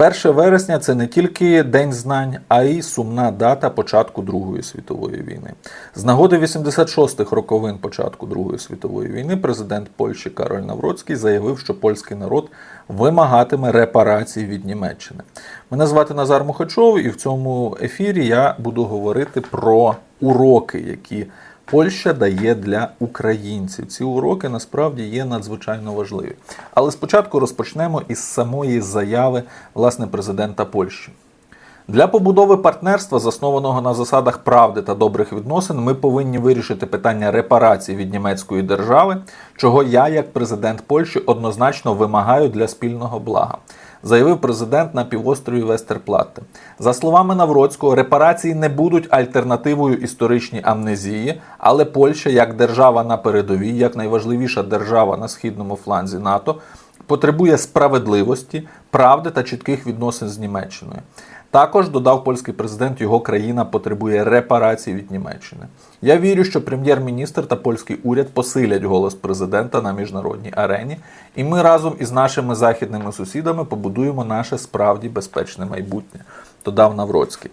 1 вересня це не тільки День знань, а й сумна дата початку Другої світової війни. З нагоди 86-х роковин початку Другої світової війни президент Польщі Кароль Навроцький заявив, що польський народ вимагатиме репарацій від Німеччини. Мене звати Назар Мухачов, і в цьому ефірі я буду говорити про уроки, які Польща дає для українців. Ці уроки насправді є надзвичайно важливі. Але спочатку розпочнемо із самої заяви власне президента Польщі. Для побудови партнерства, заснованого на засадах правди та добрих відносин, ми повинні вирішити питання репарацій від німецької держави, чого я, як президент Польщі, однозначно вимагаю для спільного блага. Заявив президент на півострові Вестерплатте. За словами Навроцького, репарації не будуть альтернативою історичній амнезії, але Польща, як держава на передовій, як найважливіша держава на східному фланзі НАТО, потребує справедливості, правди та чітких відносин з Німеччиною. Також додав польський президент, його країна потребує репарацій від Німеччини. Я вірю, що прем'єр-міністр та польський уряд посилять голос президента на міжнародній арені, і ми разом із нашими західними сусідами побудуємо наше справді безпечне майбутнє. Додав Навроцький.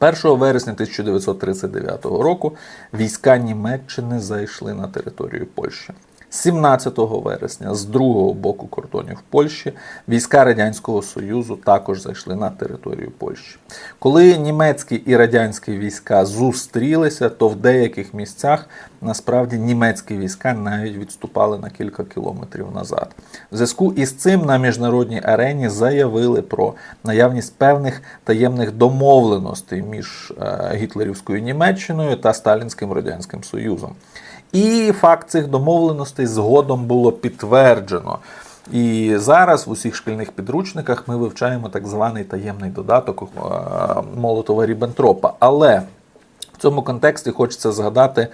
1 вересня 1939 року війська Німеччини зайшли на територію Польщі. 17 вересня з другого боку кордонів Польщі війська Радянського Союзу також зайшли на територію Польщі. Коли німецькі і радянські війська зустрілися, то в деяких місцях насправді німецькі війська навіть відступали на кілька кілометрів назад. В зв'язку із цим на міжнародній арені заявили про наявність певних таємних домовленостей між е, гітлерівською Німеччиною та Сталінським Радянським Союзом. І факт цих домовленостей згодом було підтверджено. І зараз в усіх шкільних підручниках ми вивчаємо так званий таємний додаток е, Молотова Ріббентропа. Але в цьому контексті хочеться згадати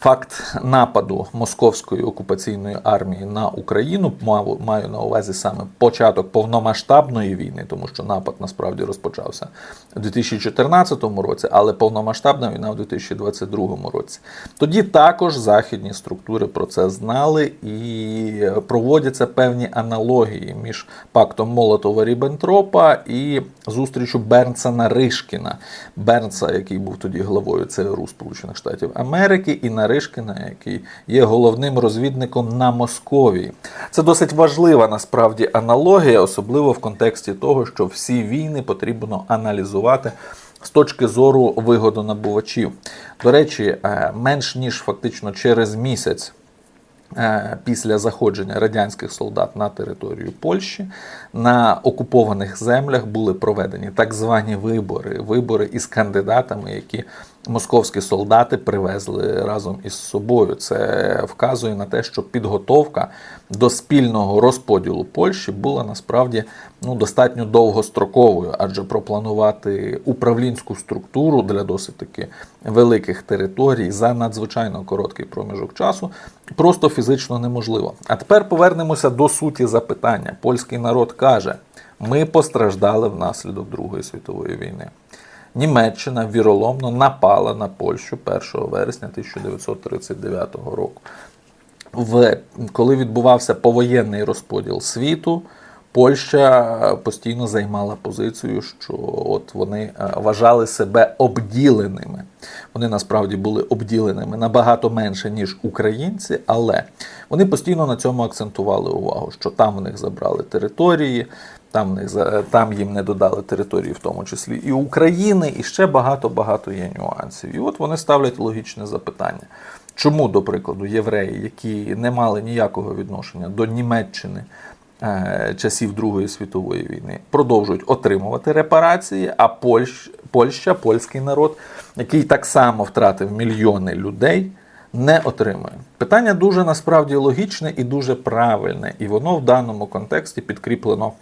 факт нападу московської окупаційної армії на Україну. Маю на увазі саме початок повномасштабної війни, тому що напад насправді розпочався у 2014 році, але повномасштабна війна у 2022 році. Тоді також західні структури про це знали і проводяться певні аналогії між пактом Молотова Ріббентропа і зустрічю Бернсена Ришкіна. Бернса, який був тоді главою ЦРУ Сполучених Штатів Америки, і Наришкіна, який є головним розвідником на Московії. Це досить важлива насправді аналогія, особливо в контексті того, що всі війни потрібно аналізувати. З точки зору вигодонабувачів. До речі, е, менш ніж фактично через місяць е, після заходження радянських солдат на територію Польщі на окупованих землях були проведені так звані вибори, вибори із кандидатами, які московські солдати привезли разом із собою. Це вказує на те, що підготовка до спільного розподілу Польщі була насправді ну, достатньо довгостроковою, адже пропланувати управлінську структуру для досить таки великих територій за надзвичайно короткий проміжок часу просто фізично неможливо. А тепер повернемося до суті запитання. Польський народ каже: ми постраждали внаслідок Другої світової війни. Німеччина віроломно напала на Польщу 1 вересня 1939 року. В, коли відбувався повоєнний розподіл світу, Польща постійно займала позицію, що от вони е, вважали себе обділеними. Вони насправді були обділеними набагато менше, ніж українці, але вони постійно на цьому акцентували увагу, що там в них забрали території, там, в них, за- там їм не додали території, в тому числі і України, і ще багато-багато є нюансів. І от вони ставлять логічне запитання. Чому, до прикладу, євреї, які не мали ніякого відношення до Німеччини е, часів Другої світової війни, продовжують отримувати репарації, а Польщ, Польща, польський народ, який так само втратив мільйони людей, не отримує. Питання дуже насправді логічне і дуже правильне, і воно в даному контексті підкріплено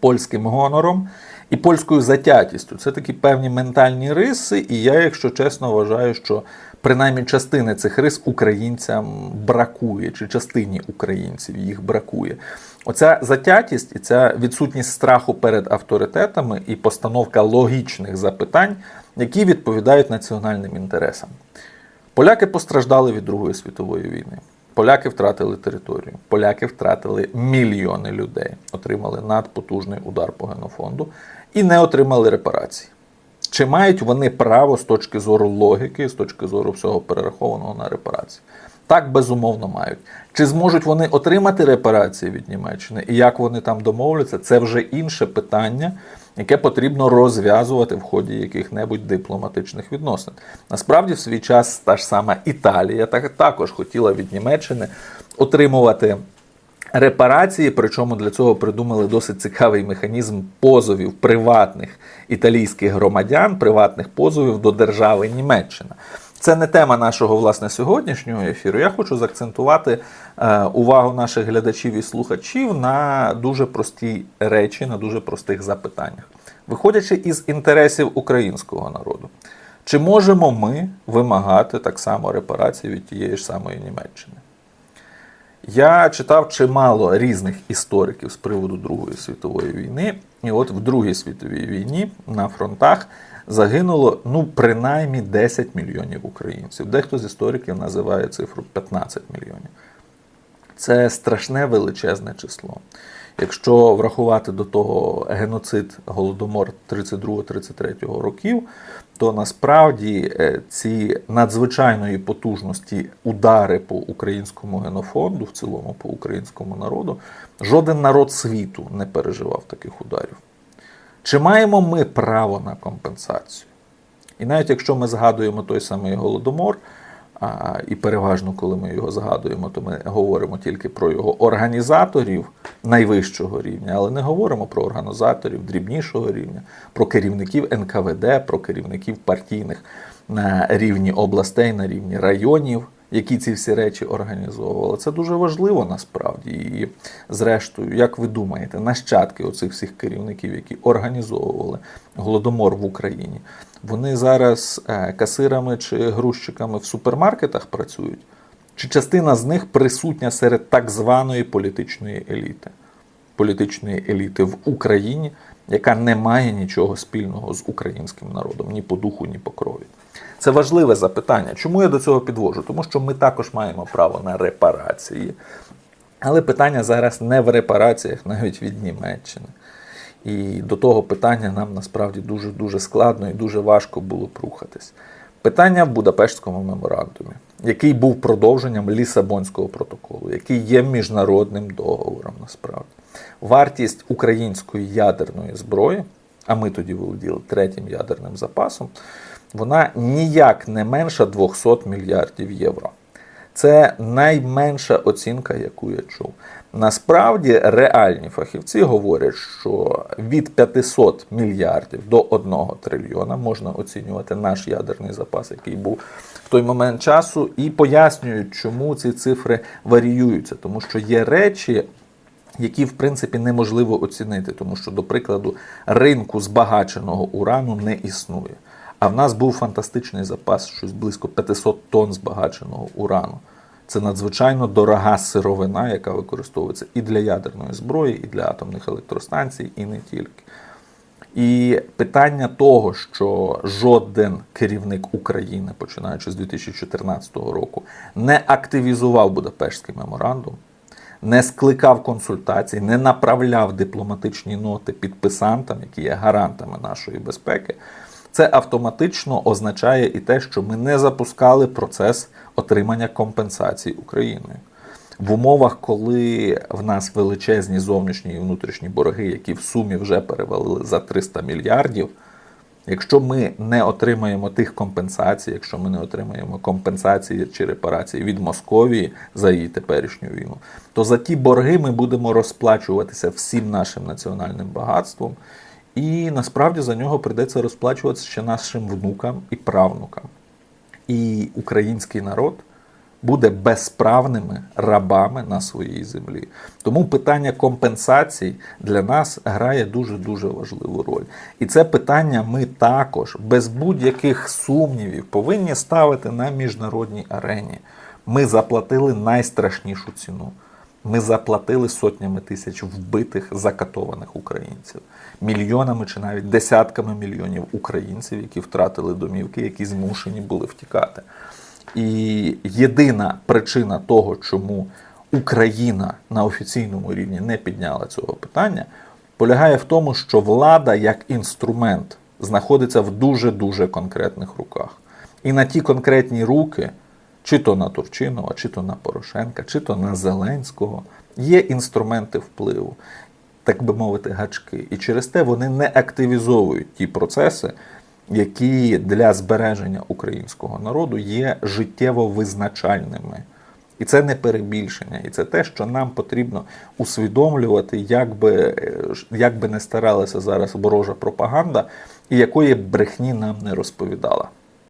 польським гонором і польською затятістю. Це такі певні ментальні риси, і я, якщо чесно, вважаю, що принаймні частини цих рис українцям бракує, чи частині українців їх бракує. Оця затятість і ця відсутність страху перед авторитетами і постановка логічних запитань, які відповідають національним інтересам. Поляки постраждали від Другої світової війни. Поляки втратили територію, поляки втратили мільйони людей, отримали надпотужний удар по генофонду і не отримали репарацій. Чи мають вони право з точки зору логіки, з точки зору всього перерахованого на репарації? Так, безумовно, мають. Чи зможуть вони отримати репарації від Німеччини і як вони там домовляться, це вже інше питання, яке потрібно розв'язувати в ході яких-небудь дипломатичних відносин. Насправді, в свій час та ж сама Італія так, також хотіла від Німеччини отримувати репарації, причому для цього придумали досить цікавий механізм позовів приватних італійських громадян, приватних позовів до держави Німеччина. Це не тема нашого власне сьогоднішнього ефіру. Я хочу заакцентувати е, увагу наших глядачів і слухачів на дуже прості речі, на дуже простих запитаннях. Виходячи із інтересів українського народу, чи можемо ми вимагати так само репарації від тієї ж самої Німеччини? Я читав чимало різних істориків з приводу Другої світової війни, і от в Другій світовій війні на фронтах загинуло ну принаймні 10 мільйонів українців. Дехто з істориків називає цифру 15 мільйонів. Це страшне величезне число. Якщо врахувати до того геноцид Голодомор 32-33 років, то насправді е, ці надзвичайної потужності удари по українському генофонду, в цілому по українському народу, жоден народ світу не переживав таких ударів. Чи маємо ми право на компенсацію? І навіть якщо ми згадуємо той самий Голодомор, а, і переважно, коли ми його згадуємо, то ми говоримо тільки про його організаторів найвищого рівня, але не говоримо про організаторів дрібнішого рівня, про керівників НКВД, про керівників партійних на рівні областей, на рівні районів, які ці всі речі організовували. Це дуже важливо насправді. І, зрештою, як ви думаєте, нащадки оцих всіх керівників, які організовували голодомор в Україні, вони зараз е, касирами чи грузчиками в супермаркетах працюють? Чи частина з них присутня серед так званої політичної еліти? Політичної еліти в Україні, яка не має нічого спільного з українським народом ні по духу, ні по крові. Це важливе запитання. Чому я до цього підвожу? Тому що ми також маємо право на репарації. Але питання зараз не в репараціях навіть від Німеччини. І до того питання нам насправді дуже дуже складно і дуже важко було б рухатись. Питання в Будапештському меморандумі, який був продовженням Лісабонського протоколу, який є міжнародним договором насправді. Вартість української ядерної зброї, а ми тоді володіли третім ядерним запасом, вона ніяк не менша 200 мільярдів євро. Це найменша оцінка, яку я чув. Насправді реальні фахівці говорять, що від 500 мільярдів до 1 трильйона можна оцінювати наш ядерний запас, який був в той момент часу, і пояснюють, чому ці цифри варіюються, тому що є речі. Які в принципі неможливо оцінити, тому що, до прикладу, ринку збагаченого урану не існує. А в нас був фантастичний запас, щось близько 500 тонн збагаченого урану. Це надзвичайно дорога сировина, яка використовується і для ядерної зброї, і для атомних електростанцій, і не тільки. І питання того, що жоден керівник України, починаючи з 2014 року, не активізував Будапештський меморандум, не скликав консультацій, не направляв дипломатичні ноти підписантам, які є гарантами нашої безпеки, це автоматично означає і те, що ми не запускали процес отримання компенсацій Україною. В умовах, коли в нас величезні зовнішні і внутрішні борги, які в сумі вже перевалили за 300 мільярдів. Якщо ми не отримаємо тих компенсацій, якщо ми не отримаємо компенсації чи репарації від Московії за її теперішню війну, то за ті борги ми будемо розплачуватися всім нашим національним багатством, і насправді за нього прийдеться розплачуватися ще нашим внукам і правнукам. І український народ буде безправними рабами на своїй землі. Тому питання компенсацій для нас грає дуже-дуже важливу роль. І це питання ми також без будь-яких сумнівів повинні ставити на міжнародній арені. Ми заплатили найстрашнішу ціну. Ми заплатили сотнями тисяч вбитих, закатованих українців, мільйонами чи навіть десятками мільйонів українців, які втратили домівки, які змушені були втікати. І єдина причина того, чому Україна на офіційному рівні не підняла цього питання, полягає в тому, що влада як інструмент знаходиться в дуже-дуже конкретних руках. І на ті конкретні руки, чи то на Турчинова, чи то на Порошенка, чи то на Зеленського, є інструменти впливу, так би мовити, гачки. І через те вони не активізовують ті процеси, які для збереження українського народу є життєво визначальними. І це не перебільшення, і це те, що нам потрібно усвідомлювати, як би, е, як би не старалася зараз ворожа пропаганда, і якої брехні нам не розповідала.